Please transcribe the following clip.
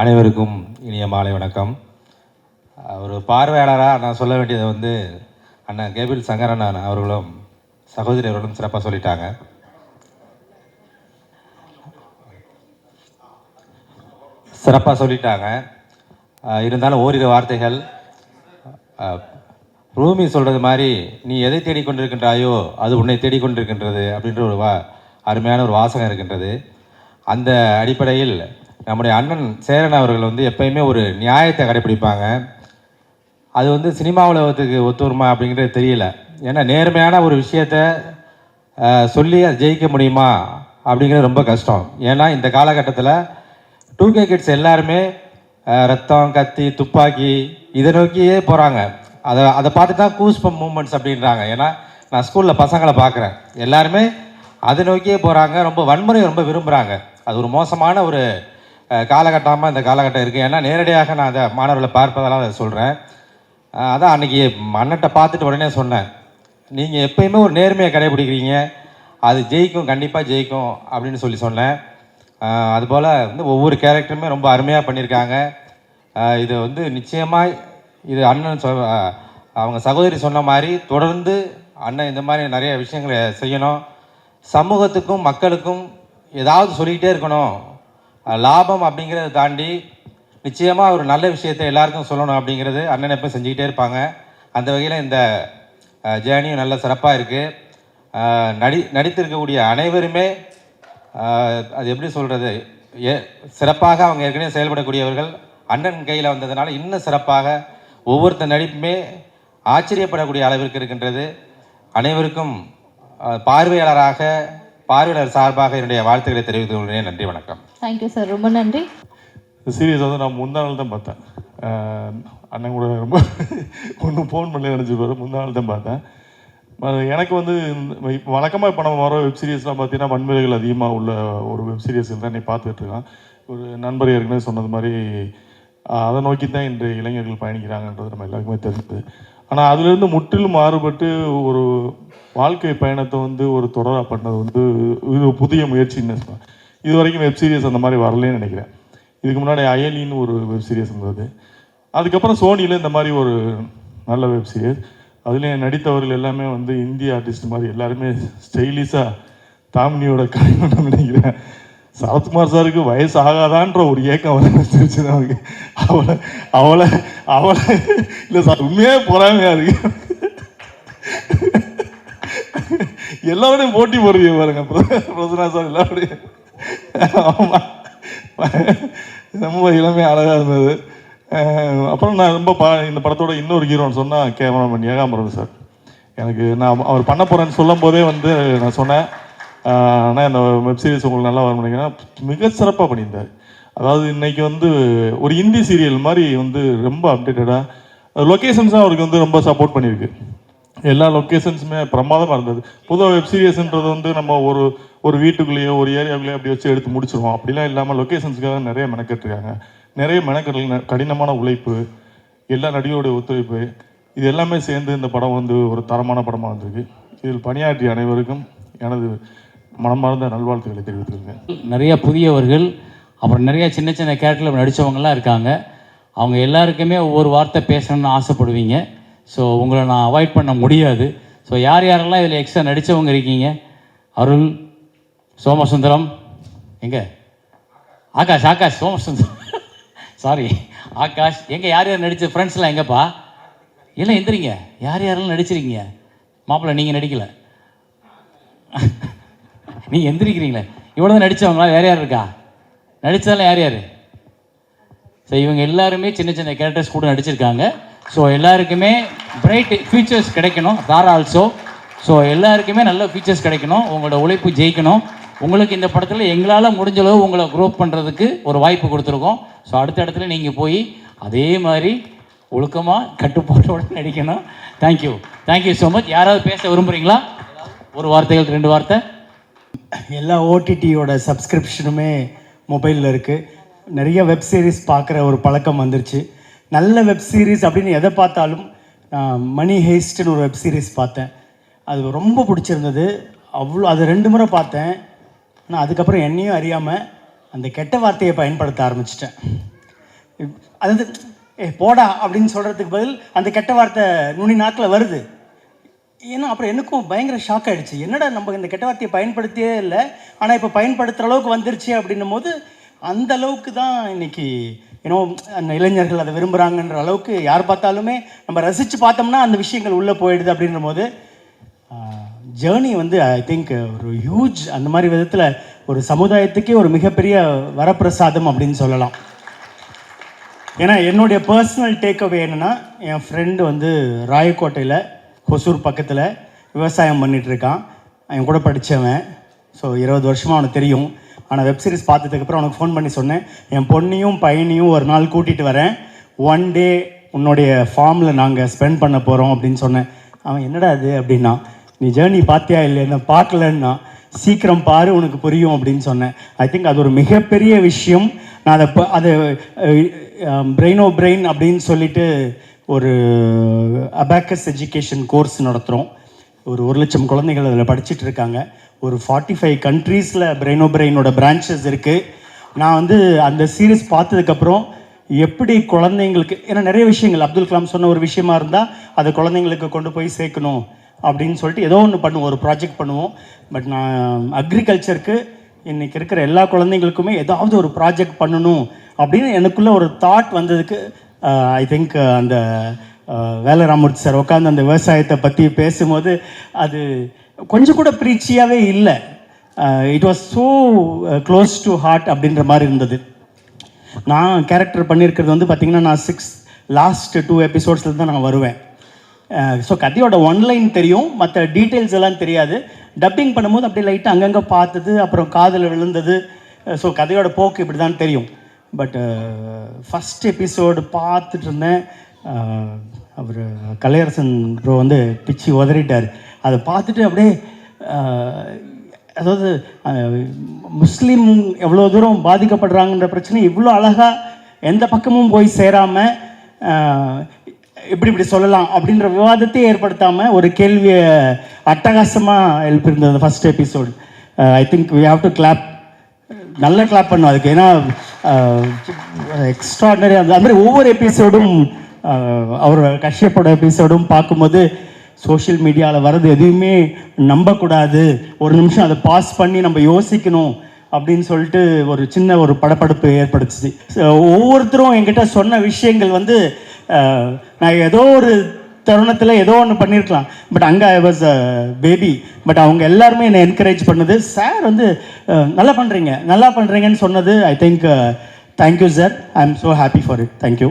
அனைவருக்கும் இனிய மாலை வணக்கம். ஒரு பார்வையாளராக நான் சொல்ல வேண்டியதை வந்து அண்ணன் கேபிள் சங்கரண்ணன் அவர்களும் சகோதரி அவர்களும் சிறப்பாக சொல்லிட்டாங்க. சிறப்பாக சொல்லிட்டாங்க. இருந்தாலும் ஓரிரு வார்த்தைகள். ரூமி சொல்கிறது மாதிரி நீ எதை தேடிக்கொண்டிருக்கின்றாயோ அது உன்னை தேடிக்கொண்டிருக்கின்றது அப்படின்ற ஒரு வா அருமையான ஒரு வாசகம் இருக்கின்றது. அந்த அடிப்படையில் நம்முடைய அண்ணன் சேரன் அவர்கள் வந்து எப்பயுமே ஒரு நியாயத்தை கடைப்பிடிப்பாங்க அது வந்து சினிமா உலகத்துக்கு ஒத்துவருமா அப்படிங்கிறது தெரியல. ஏன்னா நேர்மையான ஒரு விஷயத்த சொல்லி அதை ஜெயிக்க முடியுமா அப்படிங்கிறது ரொம்ப கஷ்டம். ஏன்னா இந்த காலகட்டத்தில் டூ கே கிட்ஸ் எல்லாருமே ரத்தம் கத்தி துப்பாக்கி இதை நோக்கியே போகிறாங்க அதை அதை பார்த்து தான் கூஸ்பம் மூமெண்ட்ஸ் அப்படின்றாங்க. ஏன்னா நான் ஸ்கூலில் பசங்களை பார்க்குறேன். எல்லாருமே அதை நோக்கியே போகிறாங்க ரொம்ப வன்முறையை ரொம்ப விரும்புகிறாங்க அது ஒரு மோசமான ஒரு காலகட்டமாக இந்த காலகட்டம் இருக்குது ஏன்னா நேரடியாக நான் அதை மாணவர்களை பார்ப்பதெல்லாம் அதை சொல்கிறேன் அதான் அன்றைக்கி அண்ணன்ட்ட பார்த்துட்டு உடனே சொன்னேன். நீங்கள் எப்பயுமே ஒரு நேர்மையை கடைபிடிக்கிறீங்க. அது ஜெயிக்கும் கண்டிப்பாக ஜெயிக்கும் அப்படின்னு சொல்லி சொன்னேன். அதுபோல் வந்து ஒவ்வொரு கேரக்டருமே ரொம்ப அருமையாக பண்ணியிருக்காங்க. இது வந்து நிச்சயமாக இது அண்ணன் சொ அவங்க சகோதரி சொன்ன மாதிரி தொடர்ந்து அண்ணன் இந்த மாதிரி நிறைய விஷயங்களை செய்யணும். சமூகத்துக்கும் மக்களுக்கும் ஏதாவது சொல்லிக்கிட்டே இருக்கணும். லாபம் அப்படிங்கிறத தாண்டி நிச்சயமாக ஒரு நல்ல விஷயத்தை எல்லாருக்கும் சொல்லணும் அப்படிங்கிறது அண்ணன் எப்போ செஞ்சுக்கிட்டே இருப்பாங்க. அந்த வகையில் இந்த ஜேர்னியும் நல்ல சிறப்பாக இருக்குது நடி நடித்திருக்கக்கூடிய அனைவருமே அது எப்படி சொல்கிறது ஏ சிறப்பாக அவங்க ஏற்கனவே செயல்படக்கூடியவர்கள் அண்ணன் கையில் வந்ததுனால இன்னும் சிறப்பாக ஒவ்வொருத்தர் நடிப்புமே ஆச்சரியப்படக்கூடிய அளவிற்கு இருக்கின்றது. அனைவருக்கும் பார்வையாளராக பார்வையாளர் சார்பாக என்னுடைய வாழ்த்துக்களை தெரிவித்துக் கொள்கிறேன். நன்றி வணக்கம். தேங்க்யூ சார் ரொம்ப நன்றி. இந்த சீரியஸ் வந்து நான் முந்தா நாள் தான் பார்த்தேன். அண்ணன் கூட ரொம்ப ஒன்றும் ஃபோன் பண்ணி நினச்சிப்பாரு முந்தா நாள் தான் பார்த்தேன். எனக்கு வந்து இப்போ வழக்கமாக இப்போ நம்ம வர வெப் சீரிஸ்லாம் பார்த்தீங்கன்னா வன்முறைகள் அதிகமாக உள்ள ஒரு வெப் சீரிஸ் தான் நீ பார்த்துட்டு இருக்கான். ஒரு நண்பர் ஏற்கனவே சொன்னது மாதிரி அதை நோக்கி தான் இன்று இளைஞர்கள் பயணிக்கிறாங்கன்றது நம்ம எல்லாருக்குமே தெரிஞ்சது. ஆனால் அதுலேருந்து முற்றிலும் மாறுபட்டு ஒரு வாழ்க்கை பயணத்தை வந்து ஒரு தொடராக பண்ணது வந்து இது புதிய முயற்சின்னு சொல்லலாம். இது வரைக்கும் வெப் சீரிஸ் அந்த மாதிரி வரலன்னு நினைக்கிறேன். இதுக்கு முன்னாடி அயலின்னு ஒரு வெப் சீரிஸ் இருந்தது. அதுக்கப்புறம் சோனியில் இந்த மாதிரி ஒரு நல்ல வெப் சீரிஸ் அதுலேயும் நடித்தவர்கள் எல்லாமே வந்து இந்திய ஆர்டிஸ்ட் மாதிரி எல்லாருமே ஸ்டைலிஷாக தாமினியோட கலைஞன்னு நினைக்கிறேன். சரத்குமார் சாருக்கு வயசு ஆகாதான்ற ஒரு ஏக்கம் வந்துருச்சு. அவருக்கு அவளை அவளை அவளை இல்லை சார் உண்மையாக பொறாமையாக இருக்கு. எல்லாரோடையும் போட்டி போடுறீங்க பாருங்க பிரசனா சார் எல்லாரோடையும். ஆமாம் ரொம்ப இளமை அழகாக இருந்தது. அப்புறம் நான் ரொம்ப ப இந்த படத்தோட இன்னொரு ஹீரோன்னு சொன்னால் கேமராமேன் ஏகாம்பரம் சார். எனக்கு நான் அவர் பண்ண போகிறேன்னு சொல்லும் போதே வந்து நான் சொன்னேன் ஆனால் இந்த வெப் சீரிஸ் உங்களுக்கு நல்லா வரும் நினைக்கிறேன். மிக சிறப்பாக பண்ணியிருந்தார். அதாவது இன்றைக்கி வந்து ஒரு ஹிந்தி சீரியல் மாதிரி வந்து ரொம்ப அப்டேட்டடாக லொக்கேஷன்ஸும் அவருக்கு வந்து ரொம்ப சப்போர்ட் பண்ணியிருக்கு. எல்லா லொக்கேஷன்ஸுமே பிரமாதமாக இருந்தது. பொதுவாக வெப் சீரியஸ்ன்றது வந்து நம்ம ஒரு ஒரு வீட்டுக்குள்ளேயோ ஒரு ஏரியாவுக்குள்ளேயோ அப்படி வச்சு எடுத்து முடிச்சிருவோம். அப்படிலாம் இல்லாமல் லொக்கேஷன்ஸ்க்காக நிறைய மெனக்கெட்டுருக்காங்க. நிறைய மெனக்கெடல் கடினமான உழைப்பு எல்லா நடிகருடைய ஒத்துழைப்பு இது எல்லாமே சேர்ந்து இந்த படம் வந்து ஒரு தரமான படமாக வந்திருக்கு. இதில் பணியாற்றிய அனைவருக்கும் எனது மனமார்ந்த நல்வாழ்த்துக்களை தெரிவித்துக்கிறேன் நிறைய புதியவர்கள் அப்புறம் நிறைய சின்ன சின்ன கேரக்டரில் நடித்தவங்கலாம் இருக்காங்க. அவங்க எல்லாருக்குமே ஒவ்வொரு வார்த்தை பேசணும்னு ஆசைப்படுவீங்க. ஸோ உங்களை நான் அவாய்ட் பண்ண முடியாது. ஸோ யார் யாரெல்லாம் இதில் எக்ஸ்ட்ரா நடித்தவங்க இருக்கீங்க? அருள் சோமசுந்தரம் எங்கே? ஆகாஷ் ஆகாஷ் சோமசுந்தரம். சாரி ஆகாஷ். எங்கே யார் யார் நடித்த ஃப்ரெண்ட்ஸ்லாம் எங்கேப்பா? இல்லை எந்திரிங்க. யார் யாரெல்லாம் நடிச்சிருக்கீங்க? மாப்பிள்ளை நீங்கள் நடிக்கலை. நீ எந்திரிக்கிறீங்களே. இவ்வளோ தான் நடித்தவங்களா வேறு யார் இருக்கா? நடித்ததெல்லாம் யார் யார்? ஸோ இவங்க எல்லாருமே சின்ன சின்ன கேரக்டர்ஸ் கூட நடிச்சிருக்காங்க. ஸோ எல்லாருக்குமே பிரைட் ஃபியூச்சர்ஸ் கிடைக்கணும். தார் ஆல்சோ ஸோ எல்லாருக்குமே நல்ல ஃபீச்சர்ஸ் கிடைக்கணும். உங்களோட உழைப்பு ஜெயிக்கணும். உங்களுக்கு இந்த படத்தில் எங்களால் முடிஞ்ச அளவு உங்களை க்ரோப் பண்ணுறதுக்கு ஒரு வாய்ப்பு கொடுத்துருக்கோம். ஸோ அடுத்த இடத்துல நீங்கள் போய் அதே மாதிரி ஒழுக்கமாக கட்டுப்பாட்டோடு நடிக்கணும். தேங்க்யூ தேங்க்யூ ஸோ மச் யாராவது பேச விரும்புகிறீங்களா ஒரு வார்த்தைகள் ரெண்டு வார்த்தை. எல்லா ஓடிடியோட சப்ஸ்கிரிப்ஷனுமே மொபைலில் இருக்குது நிறைய வெப் சீரிஸ் பார்க்குற ஒரு பழக்கம் வந்துருச்சு. நல்ல வெப் சீரிஸ் அப்படின்னு எதை பார்த்தாலும் நான் மணி ஹேஸ்ட்னு ஒரு வெப் சீரிஸ் பார்த்தேன். அது ரொம்ப பிடிச்சிருந்தது. அவ்வளோ அது ரெண்டு முறை பார்த்தேன். ஆனால் அதுக்கப்புறம் என்னையும் அறியாமல் அந்த கெட்ட வார்த்தையை பயன்படுத்த ஆரம்பிச்சிட்டேன். அதாவது ஏ போடா அப்படின்னு சொல்கிறதுக்கு பதில் அந்த கெட்ட வார்த்தை நுனி நாக்கில் வருது. ஏன்னா அப்புறம் எனக்கும் பயங்கர ஷாக் ஆகிடுச்சு என்னடா நம்ம இந்த கெட்ட வார்த்தையை பயன்படுத்தியே இல்லை? ஆனால் இப்போ பயன்படுத்துகிற அளவுக்கு வந்துருச்சு அப்படின்னும் போது அந்த அளவுக்கு தான் இன்னைக்கு ஏன்னோ அந்த இளைஞர்கள் அதை விரும்புகிறாங்கன்ற அளவுக்கு யார் பார்த்தாலுமே நம்ம ரசித்து பார்த்தோம்னா அந்த விஷயங்கள் உள்ளே போயிடுது அப்படின்ற போது ஜேர்னி வந்து ஐ திங்க் ஒரு ஹியூஜ் அந்த மாதிரி விதத்தில் ஒரு சமுதாயத்துக்கே ஒரு மிகப்பெரிய வரப்பிரசாதம் அப்படின்னு சொல்லலாம். ஏன்னா என்னுடைய பர்சனல் டேக் அவே என்னென்னா என் ஃப்ரெண்டு வந்து ராயக்கோட்டையில் ஹொசூர் பக்கத்தில் விவசாயம் பண்ணிகிட்ருக்கான் என் கூட படித்தவன் ஸோ இருபது வருஷமாக அவனுக்கு தெரியும். ஆனால் வெப்சீரிஸ் பார்த்ததுக்கப்புறம் அவனுக்கு ஃபோன் பண்ணி சொன்னேன். என் பொண்ணையும் பையனையும் ஒரு நாள் கூட்டிகிட்டு வரேன். ஒன் டே உன்னுடைய ஃபார்மில் நாங்கள் ஸ்பெண்ட் பண்ண போகிறோம் அப்படின்னு சொன்னேன். அவன் என்னடா அது அப்படின்னா நீ ஜேர்னி பார்த்தியா இல்லை என்ன பார்க்கலன்னா சீக்கிரம் பாரு உனக்கு புரியும் அப்படின்னு சொன்னேன். ஐ திங்க் அது ஒரு மிகப்பெரிய விஷயம். நான் அதை ப- அது பிரெயின் ஓ பிரெயின் அப்படின்னு சொல்லிட்டு ஒரு அபாக்கஸ் எஜுகேஷன் கோர்ஸ் நடத்துகிறோம் ஒரு ஒரு லட்சம் குழந்தைகள் அதில் படிச்சுட்டு இருக்காங்க. ஒரு ஃபார்ட்டி ஃபைவ் கண்ட்ரீஸில் பிரெயினோ பிரெயினோட பிரான்ச்சஸ் இருக்குது நான் வந்து அந்த சீரீஸ் பார்த்ததுக்கப்புறம் எப்படி குழந்தைங்களுக்கு ஏன்னா நிறைய விஷயங்கள் அப்துல் கலாம் சொன்ன ஒரு விஷயமா இருந்தால் அதை குழந்தைங்களுக்கு கொண்டு போய் சேர்க்கணும் அப்படின்னு சொல்லிட்டு ஏதோ ஒன்று பண்ணுவோம் ஒரு ப்ராஜெக்ட் பண்ணுவோம். பட் நான் அக்ரிகல்ச்சருக்கு இன்றைக்கி இருக்கிற எல்லா குழந்தைங்களுக்குமே ஏதாவது ஒரு ப்ராஜெக்ட் பண்ணணும் அப்படின்னு எனக்குள்ளே ஒரு தாட் வந்ததுக்கு Uh, ஐ திங்க் uh, அந்த uh, வேலராமூர்த்தி சார் உட்காந்து அந்த விவசாயத்தை பற்றி பேசும்போது அது கொஞ்சம் கூட பிரீச்சியாகவே இல்லை. It was so close to heart அப்படின்ற மாதிரி இருந்தது. நான் கேரக்டர் பண்ணியிருக்கிறது வந்து பார்த்திங்கன்னா நான் சிக்ஸ் லாஸ்ட் டூ எபிசோட்ஸில் தான் நான் வருவேன். ஸோ கதையோட ஒன்லைன் தெரியும் மற்ற டீட்டெயில்ஸ் எல்லாம் தெரியாது. டப்பிங் பண்ணும்போது அப்படியே லைட்டாக அங்கங்கே பார்த்தது அப்புறம் காதில் விழுந்தது. ஸோ கதையோட போக்கு இப்படி தான் தெரியும். பட்டு ஃபஸ்ட் uh, எபிசோடு பார்த்துட்டு இருந்தேன் அவர் கலையரசன் ப்ரோ வந்து பிச்சு உதறிட்டார். அதை பார்த்துட்டு அப்படியே அதாவது முஸ்லீம் எவ்வளோ தூரம் பாதிக்கப்படுறாங்கன்ற பிரச்சனை இவ்வளோ அழகாக எந்த பக்கமும் போய் சேராமல் இப்படி இப்படி சொல்லலாம் அப்படின்ற விவாதத்தை ஏற்படுத்தாமல் ஒரு கேள்வியை அட்டகாசமாக எழுப்பியிருந்தது first episode I think we have to clap நல்ல கிளாப் பண்ணும் அதுக்கு. ஏன்னா எக்ஸ்ட்ராடனரி அந்த மாதிரி ஒவ்வொரு எபிசோடும் அவர் கஷ்டப்பட எபிசோடும் பார்க்கும்போது சோஷியல் மீடியாவில் வர்றது எதுவுமே நம்பக்கூடாது. ஒரு நிமிஷம் அதை பாஸ் பண்ணி நம்ம யோசிக்கணும் அப்படின்னு சொல்லிட்டு ஒரு சின்ன ஒரு படப்படுப்பு ஏற்படுத்துச்சு. ஒவ்வொருத்தரும் என்கிட்ட சொன்ன விஷயங்கள் வந்து நான் ஏதோ ஒரு தருணத்தில் ஏதோ ஒன்று பண்ணியிருக்கலாம் பட் அங்கே ஐ வாஸ் பேபி பட் அவங்க எல்லாருமே என்னை என்கரேஜ் பண்ணது சார் வந்து நல்லா பண்ணுறீங்க நல்லா பண்ணுறீங்கன்னு சொன்னது I think thank you sir I am so happy for it thank you